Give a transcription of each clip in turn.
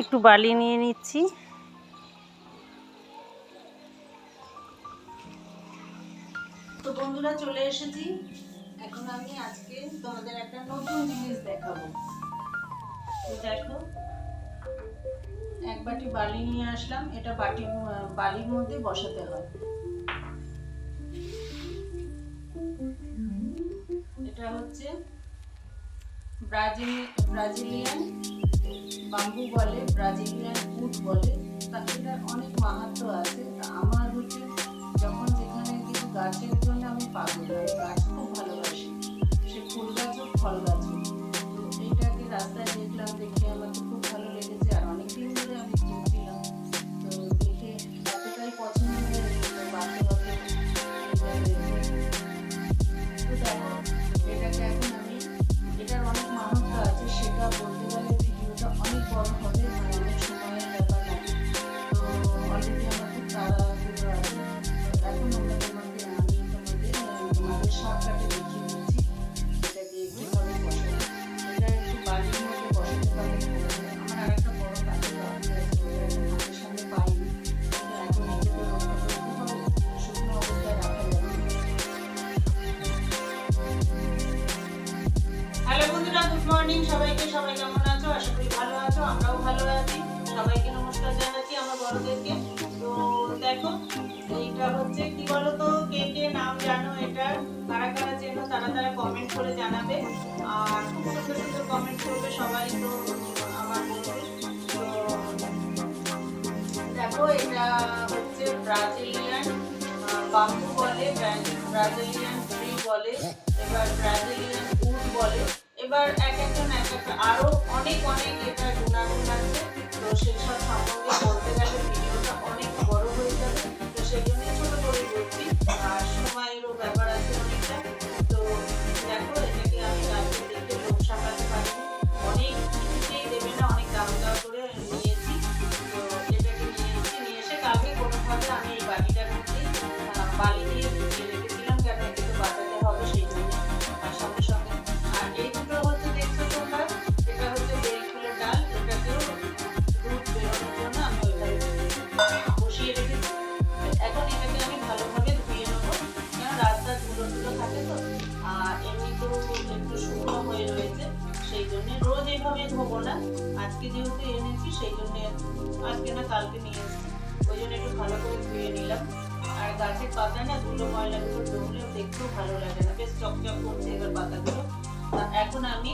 একটু বালি নিয়ে নিচ্ছি। তো বন্ধুরা, চলে এসেছি। এখন আমি আজকে তোমাদের একটা নতুন জিনিস দেখাবো। দেখো, এক বাটি বালি নিয়ে আসলাম। এটা বাটি, বালির মধ্যে বসাতে হয়। এটা হচ্ছে ব্রাজিল, ব্রাজিলিয়ান বাম্বু বলে, ব্রাজিলিয়ান উড বলে পাখিটার অনেক মাহাত্ম আছে। তা আমার হচ্ছে যখন যেখানে কিছু গাছের জন্য আমি পাগল হয় গাছ খুব ভালোবাসি। সে ফুল গাছ হোক, ফল গাছ হোক। তো এইটাকে রাস্তায় দেখলাম, দেখে সবাই কেমন আছো? আশা করি ভালো আছো, আমরাও ভালো আছি। সবাইকে নমস্কার জানাচ্ছি আমার বড়দেরকে। তো দেখো, এইটা হচ্ছে কি বলো তো কে কে নাম জানো এটা? কারা কারা চেনো তারা তারা কমেন্ট করে জানাবে। আর খুব সুন্দর সুন্দর কমেন্ট করবে সবাই তো আমার তো দেখো, এটা হচ্ছে ব্রাজিলিয়ান বাম্বু বলে ব্রাজিলিয়ান ট্রি বলে, এবার ব্রাজিলিয়ান উড বলে। এবার এক এক অনেক অনেক এটা গুণাগুণ আছে। তো সেই সব বলতে শুকনো হয়ে রয়েছে, সেই জন্য রোজ এইভাবে ধোবো না। আজকে যেহেতু এনেছি, সেই জন্য আজকে না, কালকে নিয়ে এসেছি। ওই জন্য একটু ভালো করে ধুয়ে নিলাম। আর গাছের পাতা না, ধুলো ময়লাগুলো দেখতেও ভালো লাগে না। বেশ চকচক করছে এবার পাতাগুলো। এখন আমি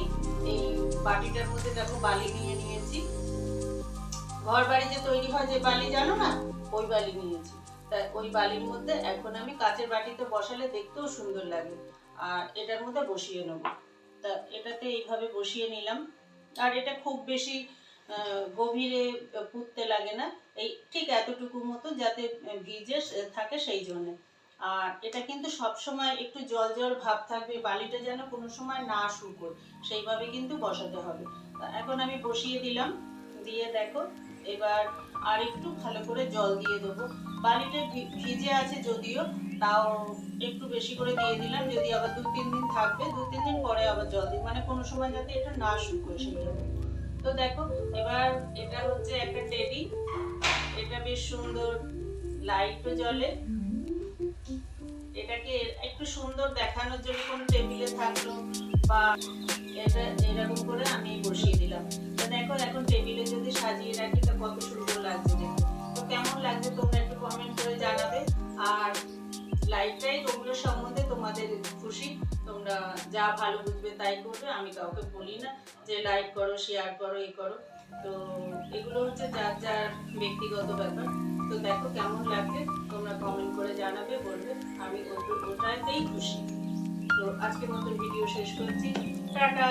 এই বাটিটার মধ্যে দেখো, বালি নিয়ে নিয়েছি। ঘর বাড়িতে তৈরি হয়, যে বালি জানো না, ওই বালি নিয়েছি। তা ওই বালির মধ্যে এখন আমি কাচের বাটিতে বসালে দেখতেও সুন্দর লাগে। আর এটার মধ্যে বসিয়ে নেব। এটাতে এইভাবে বসিয়ে নিলাম। আর এটা খুব বেশি গভীরে পুঁততে লাগে না। এই ঠিক এতটুকু মতো যাতে ভিজে থাকে সেই জন্য। আর এটা কিন্তু সব সময় একটু জল জল ভাব থাকবে, বালিটা যেন কোনো সময় না শুকোয়। সেইভাবে কিন্তু বসাতে হবে। এখন আমি বসিয়ে দিলাম। দিয়ে দেখো এবার আর একটু ভালো করে জল দিয়ে দেবো। বালিটা ভিজে আছে যদিও, তাও একটু বেশি করে দিয়ে দিলাম, যদি আবার দু তিন দিন থাকবে, দু তিন দিন পরে আবার জল দিই। মানে কোনো সময় যাতে এটা না শুকোয় জন্য তো দেখো, এবার এটা হচ্ছে একটা টেডি। এটা বেশ সুন্দর লাইটও জ্বলে। এটাকে একটু সুন্দর দেখানোর জন্য কোনো টেবিলে থাকল বা এটা এরকম করে আমি বসিয়ে দিলাম। তো দেখো, এখন টেবিলে যদি সাজিয়ে রাখি, তা কত সুন্দর লাগছে তো কেমন লাগছে তোমরা একটু কমেন্ট করে জানাবে। আর লাইফটাই ওগুলোর সম্বন্ধে তোমাদের খুশি। তোমরা যা ভালো বুঝবে তাই করবে, আমি কাউকে বলি না যে লাইক করো শেয়ার করো এই করো। তো এগুলো হচ্ছে যার যার ব্যক্তিগত ব্যাপার। তো দেখো কেমন লাগছে তোমরা কমেন্ট করে জানাবে, বলবে। আমি ওটা ওটাতেই খুশি। আজকের মতো ভিডিও শেষ করছি। টাটা!